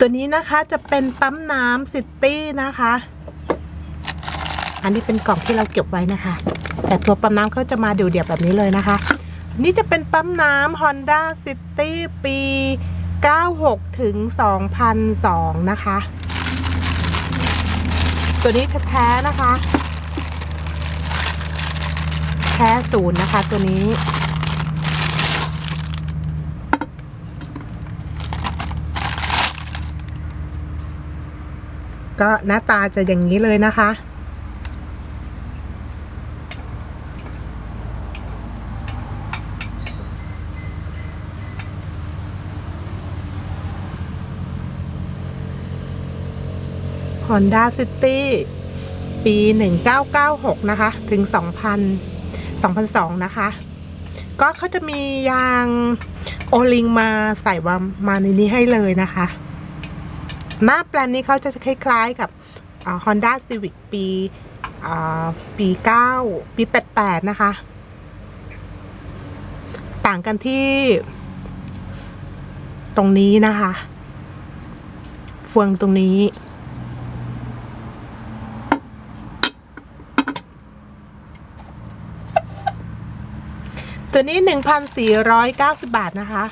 ตัวนี้นะคะจะเป็นปั๊มน้ำซิตี้นะคะ อันนี้เป็นกล่องที่เราเก็บไว้นะคะ แต่ตัวปั๊มน้ำเขาจะมาเดี่ยวๆแบบนี้เลยนะคะ นี่จะเป็นปั๊มน้ำ Honda City ปี 96 ถึง 2002 นะคะ ตัวนี้แท้นะคะ แท้ศูนย์นะคะตัวนี้ ก็หน้าตาจะอย่างนี้เลยนะคะ Honda City ปี 1996 นะคะ ถึง 2000 2002 นะคะ ก็เขาจะมียางโอลิงมาใส่วามาในนี้ให้เลยนะคะ หน้าแปลนนี้เขาจะคล้ายๆกับอ่า Honda Civic ปีอ่าปี 9 ปี 88 นะคะ ต่างกันที่ตรงนี้นะคะ เฟืองตรงนี้ ตัวนี้ 1,490 บาทนะคะ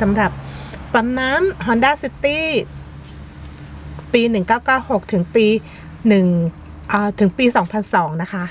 สำหรับปั๊มน้ำ Honda City ปี 1996 ถึงปี1ถึงปี 2002 นะคะ